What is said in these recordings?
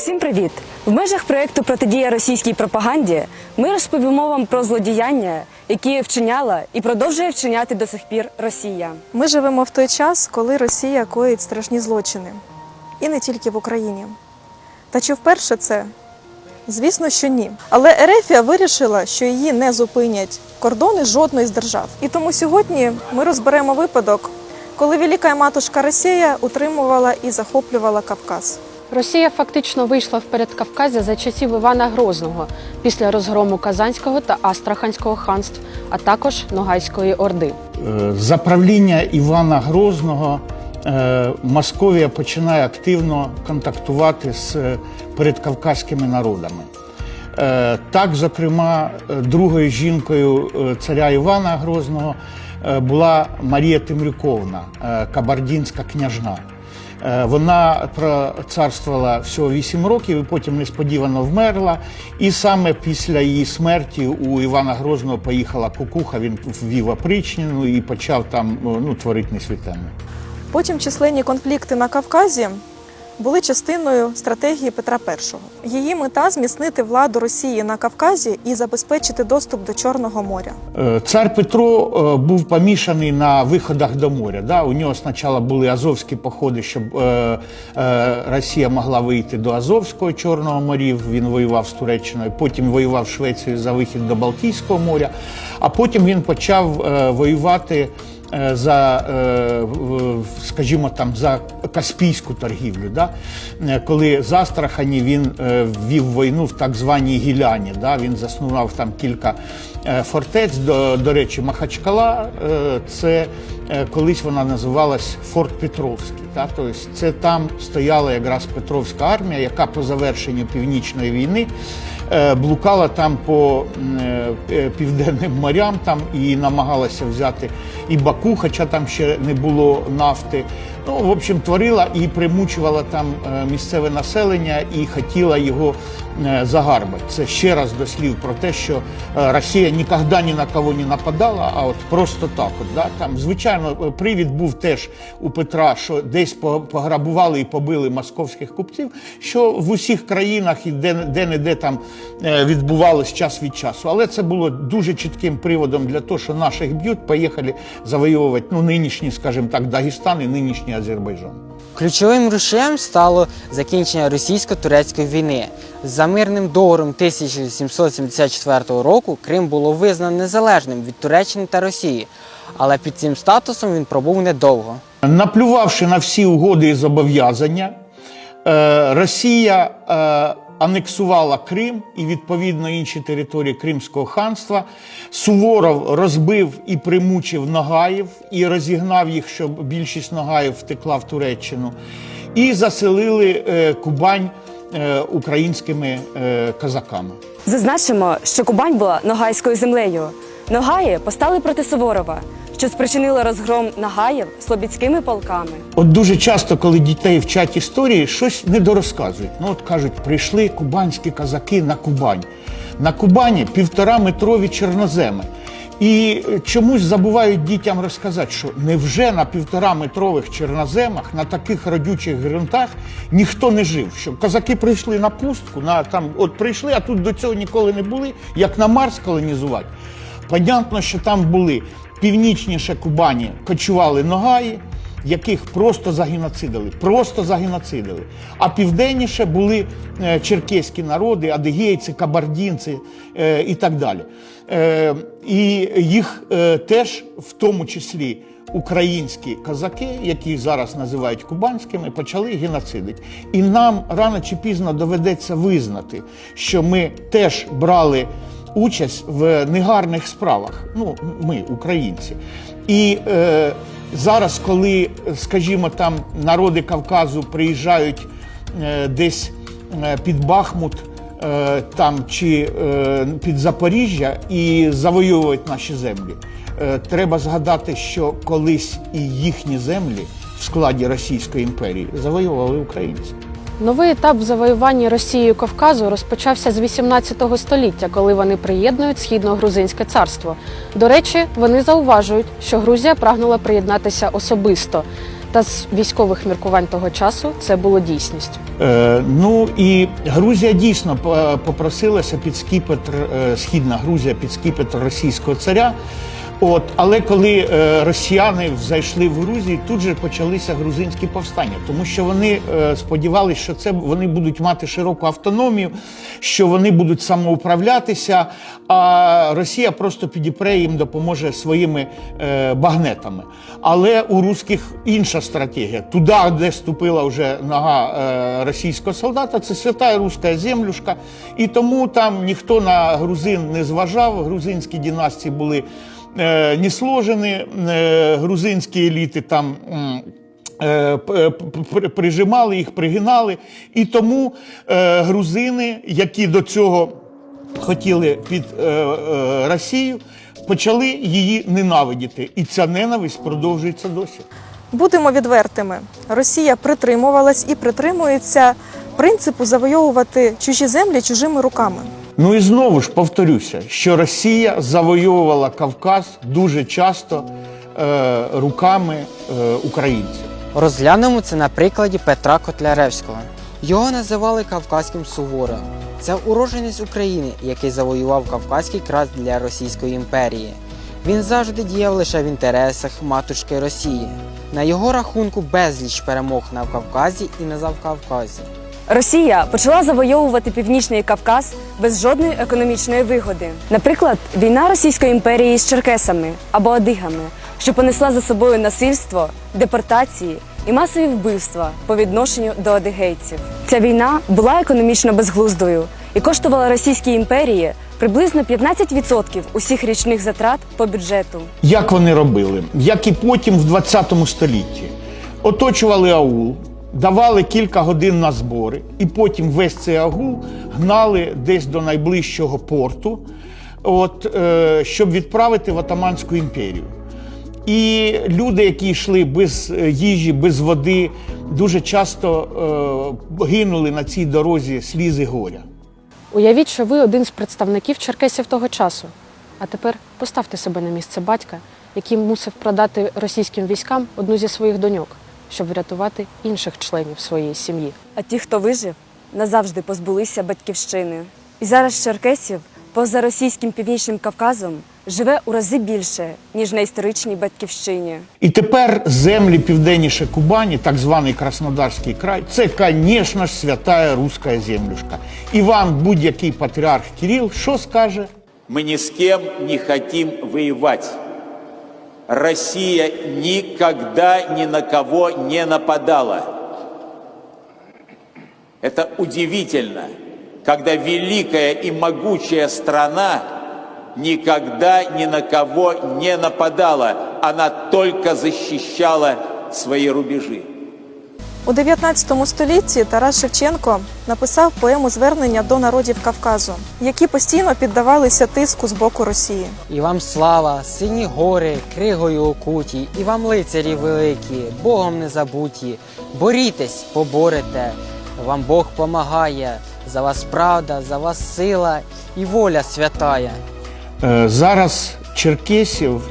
Всім привіт! В межах проєкту Протидія російській пропаганді ми розповімо вам про злодіяння, які вчиняла і продовжує вчиняти до сих пір Росія. Ми живемо в той час, коли Росія коїть страшні злочини. І не тільки в Україні. Та чи вперше це? Звісно, що ні. Але Ерефія вирішила, що її не зупинять кордони жодної з держав. І тому сьогодні ми розберемо випадок, коли велика матушка Росія утримувала і захоплювала Кавказ. Росія фактично вийшла вперед Кавказя за часів Івана Грозного після розгрому Казанського та Астраханського ханств, а також Ногайської орди. Е, За правління Івана Грозного е, Московія починає активно контактувати з е, передкавказькими народами. Так, зокрема, другою жінкою царя Івана Грозного була Марія Темрюковна, е, кабардінська княжна. Е, Вона процарствувала всього 8 років і потім несподівано вмерла. І саме після її смерті у Івана Грозного поїхала кукуха, він ввів опричнину і почав там ну, творити несвітенне. Потім численні конфлікти на Кавказі були частиною стратегії Петра І. Її мета зміцнити владу Росії на Кавказі і забезпечити доступ до Чорного моря. Е, Цар Петро е, був помішаний на виходах до моря. Да? У нього спочатку були азовські походи, щоб е, Росія могла вийти до Азовського Чорного морів. Він воював з Туреччиною, потім воював з Швецією за вихід до Балтійського моря, а потім він почав воювати. Е, За, е, скажімо, там за Каспійську торгівлю, да? Е, коли з Астрахані він ввів війну в так званій Гіляні, да? він заснував там кілька фортець. До, до речі, Махачкала це колись вона називалась Форт Петровський. Да? Тобто це там стояла якраз Петровська армія, яка по завершенню північної війни блукала там по е, е, південним морям там і намагалася взяти і Баку, хоча там ще не було нафти. Ну, в общем, творила і примучувала там е, місцеве населення і хотіла його е, загарбати. Це ще раз до слів про те, що е, Росія ніколи ні на кого не нападала, а от просто так. От, да? Там, звичайно, привід був теж у Петра, що десь по- пограбували і побили московських купців, що в усіх країнах і де, де-не-де там е, відбувалось час від часу. Але це було дуже чітким приводом для того, що наших б'ють, поїхали завоювати ну, нинішній, скажімо так, Дагестан і нинішній Азербайджан. Ключовим рушієм стало закінчення російсько-турецької війни. За мирним договором 1774 року Крим було визнано незалежним від Туреччини та Росії, але під цим статусом він пробув недовго. Наплювавши на всі угоди і зобов'язання, е, Росія е, анексувала Крим і відповідно інші території Кримського ханства. Суворов розбив і примучив Ногаїв і розігнав їх, щоб більшість Ногаїв втекла в Туреччину. І заселили е, Кубань е, українськими е, козаками. Зазначимо, що Кубань була ногайською землею. Ногаї постали проти Суворова, що спричинило розгром нагаїв слобідськими полками. От дуже часто, коли дітей вчать історії, щось недорозказують. Ну от кажуть, прийшли кубанські козаки на Кубань. На Кубані півтора метрові чорноземи. І чомусь забувають дітям розказати, що невже на півтора метрових чорноземах, на таких родючих ґрунтах ніхто не жив. Що козаки прийшли на пустку, на там, от прийшли, а тут до цього ніколи не були, як на Марс колонізувати. Понятно, що там були північніше Кубані кочували Ногаї, яких просто загіноцидили, просто загіноцидили. А південніше були е, черкеські народи, адигейці, кабардінці е, і так далі. Е, і їх теж, в тому числі, українські козаки, які зараз називають кубанськими, почали геноцидити. І нам рано чи пізно доведеться визнати, що ми теж брали участь в негарних справах. Ну, ми, українці. І е, зараз, коли, скажімо, там народи Кавказу приїжджають е, десь е, під Бахмут. е, Там чи е, під Запоріжжя і завоювують наші землі. Е, Треба згадати, що колись і їхні землі в складі Російської імперії завоювали українці. Новий етап в завоюванні Росією Кавказу розпочався з 18 століття, коли вони приєднують східно-грузинське царство. До речі, вони зауважують, що Грузія прагнула приєднатися особисто. Та з військових міркувань того часу це було дійсністю. Е, ну і Грузія дійсно попросилася під скіпетр, е, східна Грузія під скіпетр російського царя. От, але коли е, росіяни зайшли в Грузію, тут же почалися грузинські повстання, тому що вони е, сподівалися, що це вони будуть мати широку автономію, що вони будуть самоуправлятися, а Росія просто підіпре їм допоможе своїми е, багнетами. Але у русських інша стратегія. Туди, де ступила вже нога е, російського солдата, це свята руська землюшка. І тому там ніхто на грузин не зважав. Грузинські династії були е, не сложені, е, грузинські еліти там. е, Прижимали їх, пригинали. І тому грузини, які до цього хотіли під Росію, почали її ненавидіти. І ця ненависть продовжується досі. Будемо відвертими. Росія притримувалась і притримується принципу завойовувати чужі землі чужими руками. Ну і знову ж повторюся, що Росія завойовувала Кавказ дуже часто е, руками е, українців. Розглянемо це на прикладі Петра Котляревського. Його називали Кавказьким сувором. Це уродженець України, який завоював Кавказький край для Російської імперії. Він завжди діяв лише в інтересах матушки Росії. На його рахунку безліч перемог на Кавказі і на Завкавказі. Росія почала завойовувати північний Кавказ без жодної економічної вигоди. Наприклад, війна Російської імперії з черкесами або адигами, що понесла за собою насильство, депортації і масові вбивства по відношенню до адигейців. Ця війна була економічно безглуздою і коштувала Російській імперії приблизно 15% усіх річних затрат по бюджету. Як вони робили? Як і потім в 20 столітті. Оточували аул, давали кілька годин на збори, і потім весь цей агул гнали десь до найближчого порту, от, е, щоб відправити в Отаманську імперію. І люди, які йшли без е, їжі, без води, дуже часто е, гинули на цій дорозі слізи горя. Уявіть, що ви один з представників черкесів того часу. А тепер поставте себе на місце батька, який мусив продати російським військам одну зі своїх доньок, щоб врятувати інших членів своєї сім'ї. А ті, хто вижив, назавжди позбулися батьківщини. І зараз черкесів поза російським північним Кавказом живе у рази більше, ніж на історичній батьківщині. І тепер землі південніше Кубані, так званий Краснодарський край, це, звісно ж, святая руська землюшка. І вам будь-який патріарх Кирил що скаже? Мы ни с кем не хотим воевать. Россия никогда ни на кого не нападала. Это удивительно, когда великая и могучая страна никогда ни на кого не нападала. Она только защищала свои рубежи. У 19 столітті Тарас Шевченко написав поему звернення до народів Кавказу, які постійно піддавалися тиску з боку Росії. І вам слава, сині гори, кригою окуті, і вам лицарі великі, Богом не забуті. Борітесь, поборете, вам Бог помагає, за вас правда, за вас сила і воля святая. Е, Зараз черкесів,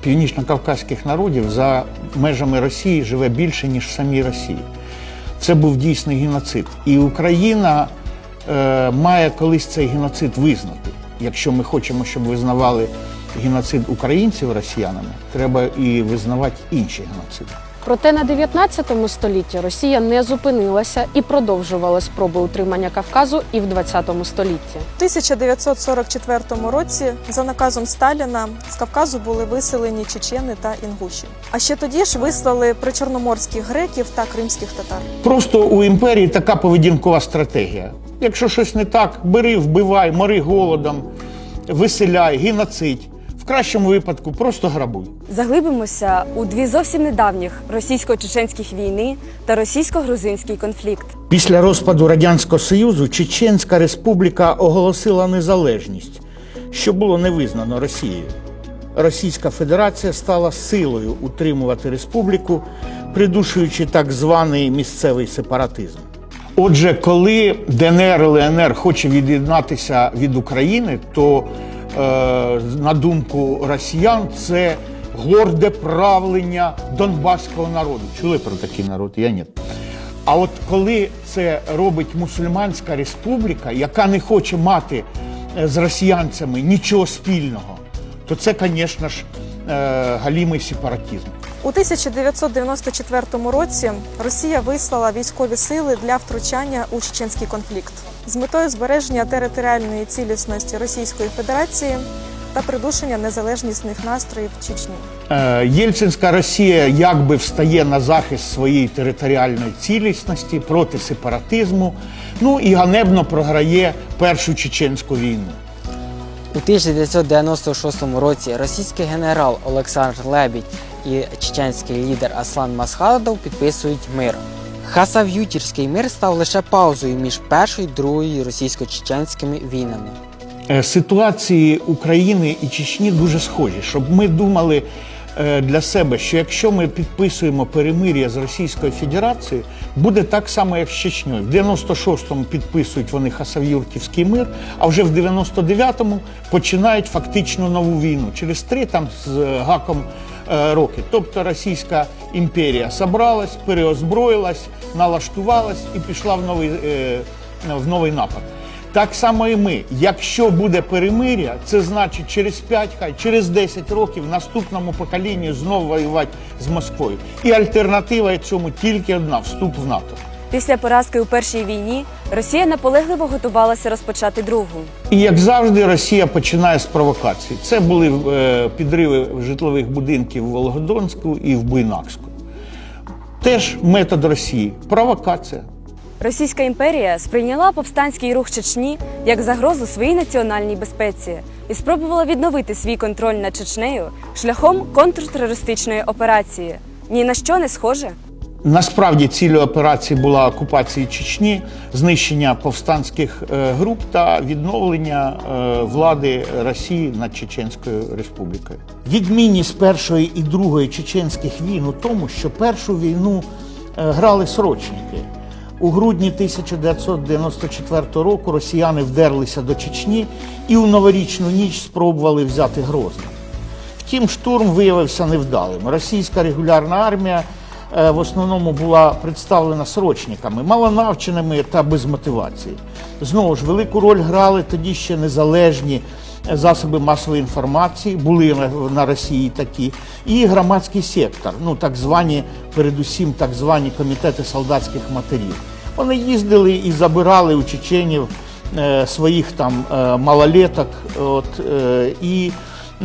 північно-кавказьких народів за межами Росії живе більше, ніж в самій Росії. Це був дійсний геноцид. І Україна е, має колись цей геноцид визнати. Якщо ми хочемо, щоб визнавали геноцид українців росіянами, треба і визнавати інші геноциди. Проте на 19 столітті Росія не зупинилася і продовжувала спроби утримання Кавказу і в 20 столітті. У 1944 році за наказом Сталіна з Кавказу були виселені чечени та інгуші. А ще тоді ж вислали причорноморських греків та кримських татар. Просто у імперії така поведінкова стратегія. Якщо щось не так, бери, вбивай, мори голодом, виселяй, геноцидь. В кращому випадку просто грабуй. Заглибимося у дві зовсім недавніх російсько-чеченських війни та російсько-грузинський конфлікт. Після розпаду Радянського Союзу Чеченська Республіка оголосила незалежність, що було не визнано Росією. Російська Федерація стала силою утримувати республіку, придушуючи так званий місцевий сепаратизм. Отже, коли ДНР ЛНР хоче від'єднатися від України, то на думку росіян це горде правлення донбаського народу. Чули про такий народ? Я ні. А от коли це робить мусульманська республіка, яка не хоче мати е, з росіянцями нічого спільного, то це, звісно ж, е, галімий сепаратизм. У 1994 році Росія вислала військові сили для втручання у чеченський конфлікт з метою збереження територіальної цілісності Російської Федерації та придушення незалежнісних настроїв в Чечні. Е, Єльцинська Росія якби встає на захист своєї територіальної цілісності проти сепаратизму, ну і ганебно програє Першу чеченську війну. У 1996 році російський генерал Олександр Лебідь і чеченський лідер Аслан Масхадов підписують мир. Хасав'ютірський мир став лише паузою між першою і другою російсько-чеченськими війнами. Е, Ситуації України і Чечні дуже схожі, щоб ми думали е, для себе, що якщо ми підписуємо перемир'я з Російською Федерацією, буде так само, як з Чечньою. В 96-му підписують вони Хасав'юрківський мир, а вже в 99-му починають фактично нову війну через три там з е, гаком роки. Тобто Російська імперія собралась, переозброїлась, налаштувалась і пішла в новий, е, в новий напад. Так само і ми. Якщо буде перемир'я, це значить через 5, хай через 10 років наступному поколінню знову воювати з Москвою. І альтернатива цьому тільки одна вступ в НАТО. Після поразки у першій війні Росія наполегливо готувалася розпочати другу. І як завжди, Росія починає з провокацій. Це були е, підриви житлових будинків в Волгодонську і в Буйнакську. Теж метод Росії провокація. Російська імперія сприйняла повстанський рух Чечні як загрозу своїй національній безпеці і спробувала відновити свій контроль над Чечнею шляхом контртерористичної операції. Ні на що не схоже. Насправді ціллю операції була окупація Чечні, знищення повстанських е, груп та відновлення е, влади Росії над Чеченською республікою. Відмінність першої і другої чеченських війн у тому, що першу війну е, грали срочники. У грудні 1994 року росіяни вдерлися до Чечні і у новорічну ніч спробували взяти Грозне. Втім, штурм виявився невдалим. Російська регулярна армія в основному була представлена срочниками, малонавченими та без мотивації. Знову ж велику роль грали тоді ще незалежні е, засоби масової інформації, були на, Росії такі, і громадський сектор, ну так звані, передусім так звані комітети солдатських матерів. Вони їздили і забирали у чеченів е, своїх там е, малолеток, от, е, і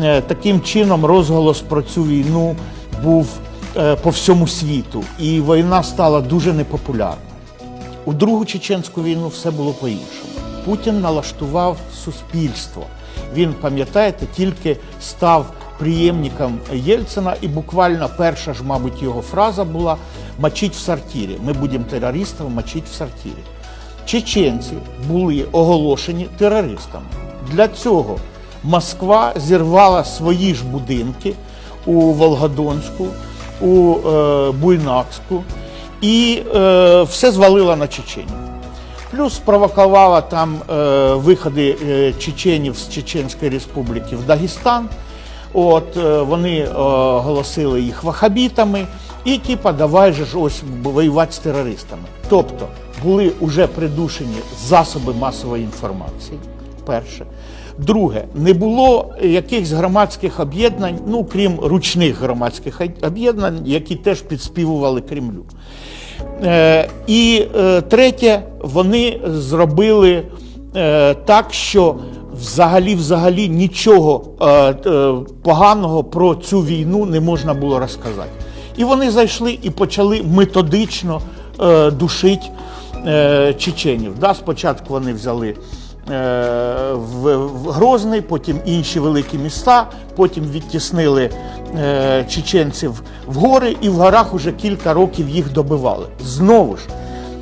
е, таким чином розголос про цю війну був е, по всьому світу, і війна стала дуже непопулярною. У Другу чеченську війну все було по-іншому. Путін налаштував суспільство. Він, пам'ятаєте, тільки став приємником Єльцина, і буквально перша ж, мабуть, його фраза була мочить в сортирі. Ми будемо терористів мочить в сортирі. Чеченці були оголошені терористами. Для цього Москва зірвала свої ж будинки у Волгодонську, у е, Буйнакську і е, все звалила на Чеченів. Плюс спровокувала там е, виходи чеченів з Чеченської республіки в Дагестан. От вони оголосили їх вахабітами, і типа давай же ж ось воювати з терористами. Тобто були вже придушені засоби масової інформації. Перше. Друге, не було якихось громадських об'єднань, ну крім ручних громадських об'єднань, які теж підспівували Кремлю. Е, і е, третє, вони зробили е, так, що взагалі, взагалі нічого е, е, поганого про цю війну не можна було розказати. І вони зайшли і почали методично е, душити е, чеченів. Да, спочатку вони взяли в, в Грозний, потім інші великі міста, потім відтіснили е, чеченців в гори, і в горах уже кілька років їх добивали. Знову ж.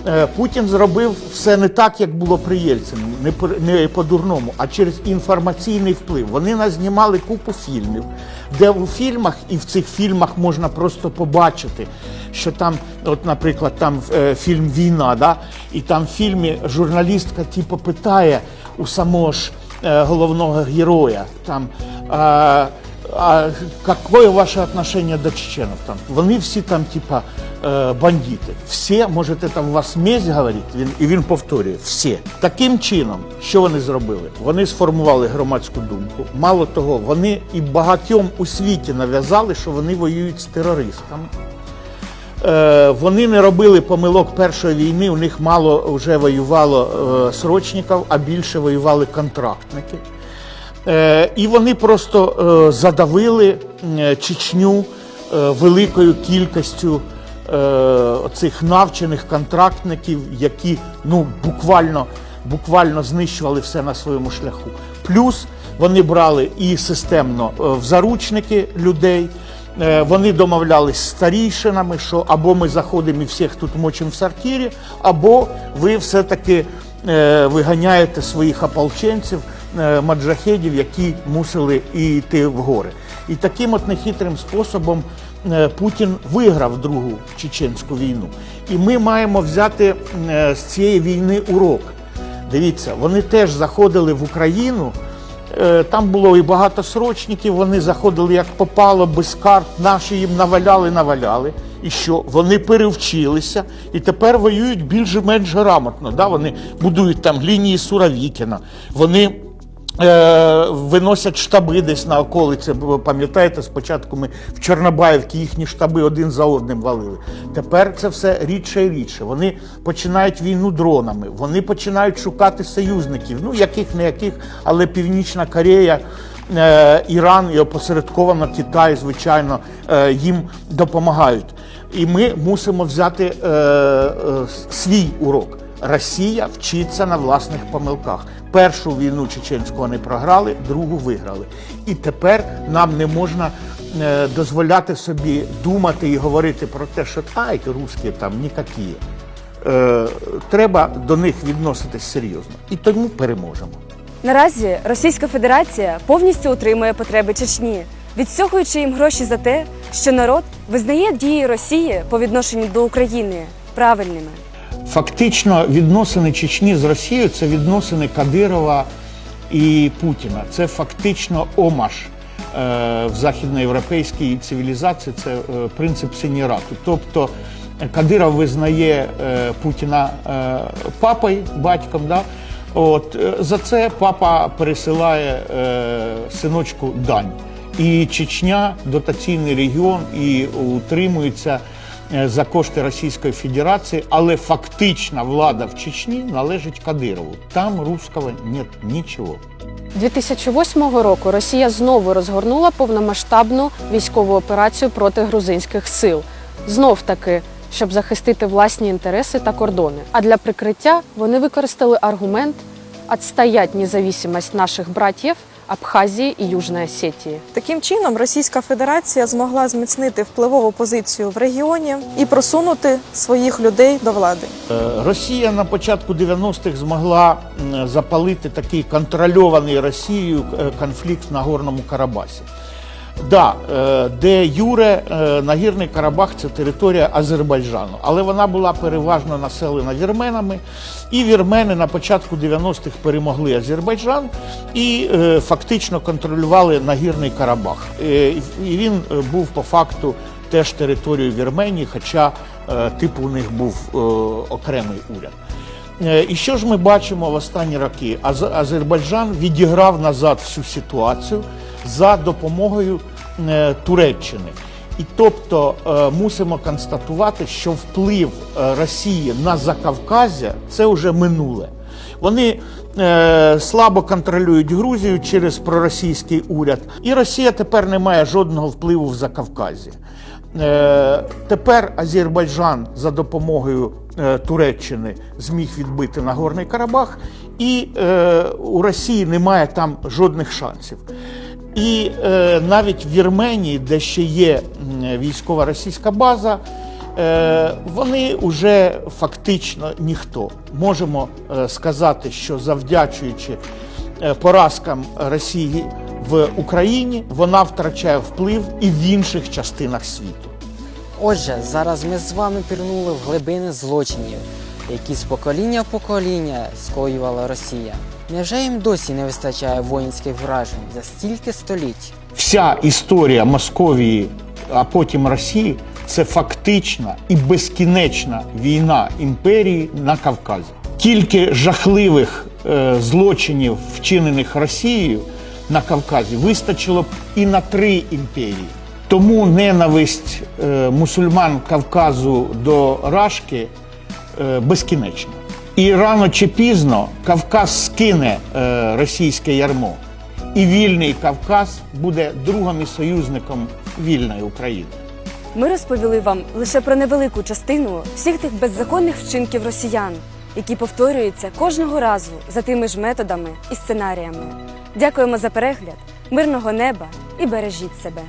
е, Путін зробив все не так, як було при Єльцині, не по- не по-дурному, а через інформаційний вплив. Вони назнімали купу фільмів, де у фільмах і в цих фільмах можна просто побачити, що там, от, наприклад, там е, фільм Війна, да? і там в фільмі журналістка типу, питає у самого ж е, головного героя там. Е, а какое ваше отношение до чеченов там? Вони всі там, типа, е, бандити. Всі, може, це у вас смесь говорить, він, і він повторює, всі. Таким чином, що вони зробили? Вони сформували громадську думку. Мало того, вони і багатьом у світі нав'язали, що вони воюють з терористами. Е, вони не робили помилок першої війни, у них мало вже воювало е, срочників, а більше воювали контрактники. Е, і вони просто е, задавили е, Чечню великою кількістю цих навчених контрактників, які ну, буквально, буквально знищували все на своєму шляху. Плюс вони брали і системно в заручники людей. Вони домовлялись з старійшинами, що або ми заходимо і всіх тут мочимо в сортирі, або ви все-таки виганяєте своїх ополченців, маджахедів, які мусили і йти в гори. І таким от нехитрим способом е, Путін виграв другу чеченську війну. І ми маємо взяти е, з цієї війни урок. Дивіться, вони теж заходили в Україну. Е, Там було і багато срочників, вони заходили як попало, без карт, наші їм наваляли, наваляли. І що? Вони перевчилися і тепер воюють більш-менш грамотно. Да? Вони будують там лінії Суровікіна, вони е, виносять штаби десь на околиці. Пам'ятаєте, спочатку ми в Чорнобаївці їхні штаби один за одним валили. Тепер це все рідше і рідше. Вони починають війну дронами, вони починають шукати союзників, ну яких не яких, але Північна Корея. е, Іран і опосередковано Китай, звичайно, е, їм допомагають. І ми мусимо взяти е, е, свій урок. Росія вчиться на власних помилках. Першу війну чеченську вони програли, другу виграли. І тепер нам не можна е, дозволяти собі думати і говорити про те, що ай, русські там ніякі. Е, треба до них відноситись серйозно. І тому переможемо. Наразі Російська Федерація повністю утримує потреби Чечні, відсьохуючи їм гроші за те, що народ визнає дії Росії по відношенню до України правильними. Фактично, відносини Чечні з Росією це відносини Кадирова і Путіна. Це фактично омаш е, в західноєвропейській цивілізації. Це е, принцип сенірату. Тобто е, Кадиров визнає Путіна папою, батьком. Да? От, за це папа пересилає синочку дань. І Чечня дотаційний регіон і утримується за кошти Російської Федерації, але фактична влада в Чечні належить Кадирову. Там русского нет нічого. 2008 року Росія знову розгорнула повномасштабну військову операцію проти грузинських сил. Знов таки, щоб захистити власні інтереси та кордони. А для прикриття вони використали аргумент «отстоять независимость наших братів Абхазії і Южної Осетії. Таким чином, Російська Федерація змогла зміцнити впливову позицію в регіоні і просунути своїх людей до влади. Е, Росія на початку 90-х змогла запалити такий контрольований Росією е, конфлікт на Горному Карабасі. Да, е, де Юре е, Нагірний Карабах це територія Азербайджану, але вона була переважно населена вірменами. І вірмени на початку 90-х перемогли Азербайджан і е, фактично контролювали Нагірний Карабах. І він був по факту теж територією Вірменії, хоча типу у них був окремий уряд. І що ж ми бачимо в останні роки? Аз- Азербайджан відіграв назад всю ситуацію за допомогою е, Туреччини. І тобто е, мусимо констатувати, що вплив е, Росії на Закавказя це вже минуле. Вони слабо контролюють Грузію через проросійський уряд, і Росія тепер не має жодного впливу в Закавказі. Тепер Азербайджан за допомогою Туреччини зміг відбити Нагорний Карабах, і у Росії немає там жодних шансів. І е, навіть в Вірменії, де ще є військова російська база, е, вони вже фактично ніхто. Можемо е, сказати, що завдячуючи е, поразкам Росії в Україні, вона втрачає вплив і в інших частинах світу. Отже, зараз ми з вами пірнули в глибини злочинів, які з покоління в покоління скоювала Росія. Невже їм досі не вистачає воїнських вражень за стільки століть? Вся історія Московії, а потім Росії це фактична і безкінечна війна імперії на Кавказі. Тільки жахливих е, злочинів, вчинених Росією на Кавказі, вистачило б і на три імперії. Тому ненависть е, мусульман Кавказу до Рашки е, безкінечна. І рано чи пізно Кавказ скине е, російське ярмо, і вільний Кавказ буде другом і союзником вільної України. Ми розповіли вам лише про невелику частину всіх тих беззаконних вчинків росіян, які повторюються кожного разу за тими ж методами і сценаріями. Дякуємо за перегляд, мирного неба і бережіть себе.